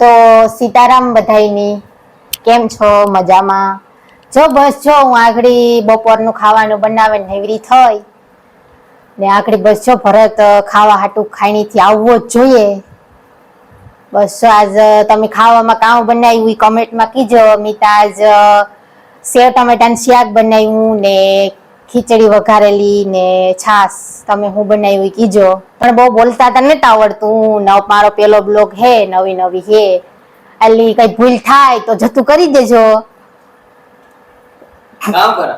તો સીતારામ બધાયની, કેમ છો? મજામાં? જો બસ જો હું આગળી બપોરનું ખાવાનું બનાવે નવરી થઈ, ને આગળી બસ જો ભરત ખાવા હાટું ખાઈણીથી આવવો જ જોઈએ. બસ આજ તમે ખાવામાં કામ બનાવ્યું એ કમેન્ટમાં કીજો. મિતા આજ સેવ ટમેટાનું શાક બનાવ્યું ને ખીચડી વઘારેલી ને છાસ તમે હું બનાવ્યું કીજો. પણ બહુ બોલતા હતા નથી આવડતું. નવ મારો પેલો બ્લોગ હે નવી નવી હે. અલી કઈ ભૂલ થાય તો જતું કરી દેજો. કામ કરો.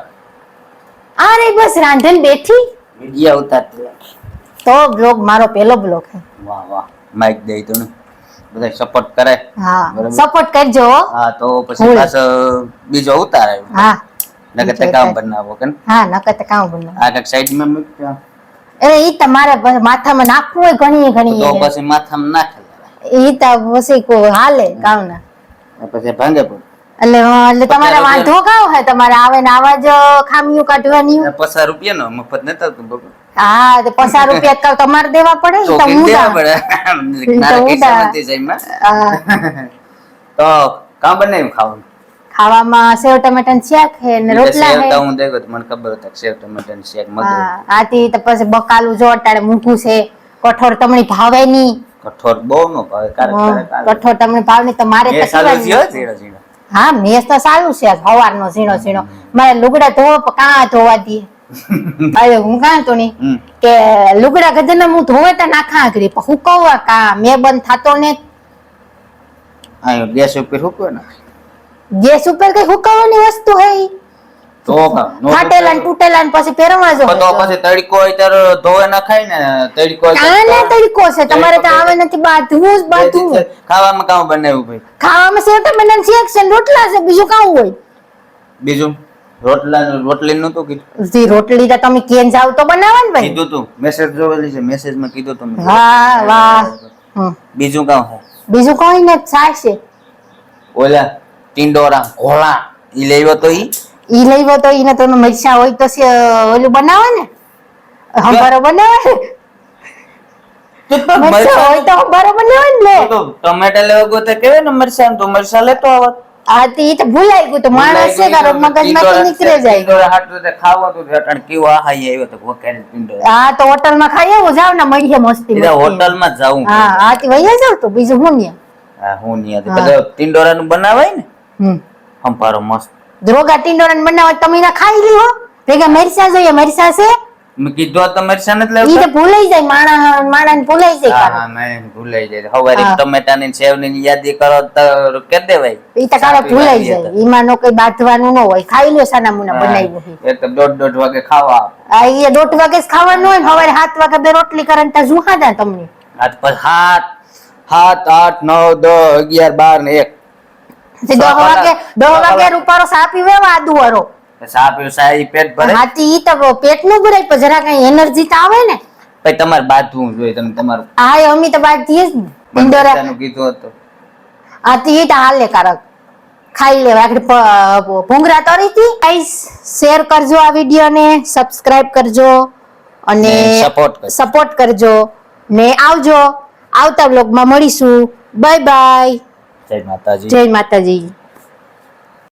આ રે બસ રાંધણ બેઠી. વિડિયા ઉતારતી તો બ્લોગ મારો પેલો બ્લોગ હે. વાહ વાહ. માઈક દઈ તો ને. બધા સપોર્ટ કરે હા. સપોર્ટ કરજો હો. હા તો પછી પાછો બીજો ઉતારે હા. નકર તે બનાવો કે હા નકર તો બનાવો. આ કક સાઈડમાં મૂક્યો એ ઈ તમારે માથામાં નાખવું હોય ઘણી તો પછી માથામાં નાખે ઈ તો પછી કો હાલે કામ ના પછી ભાંગે પણ એટલે એટલે તમારે વાંધો કાવ હે તમારે આવે ને આવા જ ખામીઓ કાઢવાની પચાસ રૂપિયા નો મફત નતા આવતું બગો હા તો પચાસ રૂપિયા કાવ તમારે દેવા પડે? તો તો હું દેવા પડે. તો. તો કામ બનાવ્યું ખાવાનું? ખાવામાં સેવ ટમેટાનું શાક હે ને રોટલા સેવ હે તો હું દેખો તો મને ખબર હતા સેવ ટમેટાનું શાક મગજ હા તી તો પછી બકાલું જો અટાડે મૂકું છે કઠોર તમને ભાવે ની કઠોર બહુ નો ભાવે કારણ. કઠોળ તમને ભાવે નહીં તો મારે તો સારું થયો ઝીણો ઝીણો. હા મેસ તો સારું છે સવારનો ઝીણો ઝીણો. મારે લુગડા ધોવા કા ધોવા દે અરે હું કાં તો નહીં કે લુગડા ગદના હું ધોવે તો નાખા આગળ પણ હુકવવા કા? મેં બંધ થતો ને. આયો ગેસ ઉપર હુકવે ને ગેસ ઉપર કઈ હુકાવાની વસ્તુ હે. તો ફાટેલા ને તૂટેલા ને પછી પહેરવા જો. તો પછી તડકો ત્યારે ધોવે ના ખાય ને તડકો કાને તડકો છે તમારે તો આવે નથી બાંધવું જ બાંધવું. ખાવામાં કામ બનાવ્યું ભાઈ. ખાવામાં સેવ ટમેટાનું શાક છે રોટલા છે બીજું કાવું હોય? બીજું? રોટલા રોટલી નું તો કીધું? જી રોટલી તો તમે કેન જાવ તો બનાવો ને ભાઈ. કીધું તું મેસેજ જોવેલી છે મેસેજમાં કીધું તું મેં. વાહ બીજું કામ બીજું કોઈ ને થાય છે. ઓલા ટિંડોરા ઘોળા ઈ લેવો તો ઈ? ઈ લેવો તો ઈને તો મરચા હોય તો ઓલું બનાવે ને? હંભારો બનાવે મરચા હોય તો હંભારો બનાવે ને તો ટમેટા લેવો ગયો તો કેવાય ને મરસા તો મરસા લેતો આવત આ તે તો ભૂલાઈ ગયું તો માણસ છે તારો મગજમાંથી નીકળી જાય. ટિંડોરા હાટુ તે ખાવા તો કેવો આવ્યો તો ટિંડોરા. હા તો હોટલમાં ખાઈ આવો જાવ ને મળીએ મસ્તી હોટલમાં જાવું હા હા તે વૈયા જાવ તો બીજું હું ને હા હું નહીં બધા ટિંડોરા નું બનાવાય ને? હમ. હંપારો મસ્ત. દ્રોગા ટિંડોરન બનાવો તમે ના ખાઈ લીધો ભેગા મરચા જોઈએ મરચા છે? મેં કીધું તો મરસા નથી ઈ તો ભૂલાઈ જાય માણા માણા ભૂલાઈ જાય હા મેં ભૂલાઈ જાય. હવારે ટમેટા ની સેવની યાદ કરો તો કે દેવાય? ઈ તો કારો ભૂલાઈ જાય. ઈમાં નો કઈ બાંધવાનું ન હોય. ખાઈ લ્યો સાના મુના બનાવી બનાવ્યું એ તો દોઢ દોઢ વાગે ખાવા. આ ઈ દોઢ વાગે ખાવાનું હોય ને સવારે સાત વાગે બે રોટલી કરે ને ત્યાં જુહાદા તમને. હાથ પર સાત હાથ આઠ નવ દસ અગિયાર બાર ને એક. તે દહ. વાગે દહ વાગે રૂપારો આદુ વાળો સા પીવું સા ઈ પેટ ભરે? હાથી ઈ તો પેટનું ભરાય પણ જરા કઈ એનર્જી તો આવે ને. પછી તમારે બાંધવું જોઈએ તમે તમારું. હા એ અમી તો બાંધીએ જ ને. કીધું હતું. હાથી ઈ તો હાલે કારક. ખાઈ લેવા. પ- ભૂંગળા તરી હતી ગાઈસ શેર કરજો આ વીડિયો ને સબસ્ક્રાઇબ કરજો અને ને સપોર્ટ કરજો. ને આવજો. આવતા બ્લોગમાં મળીશું. બાય બાય જય માતાજી. જય માતાજી.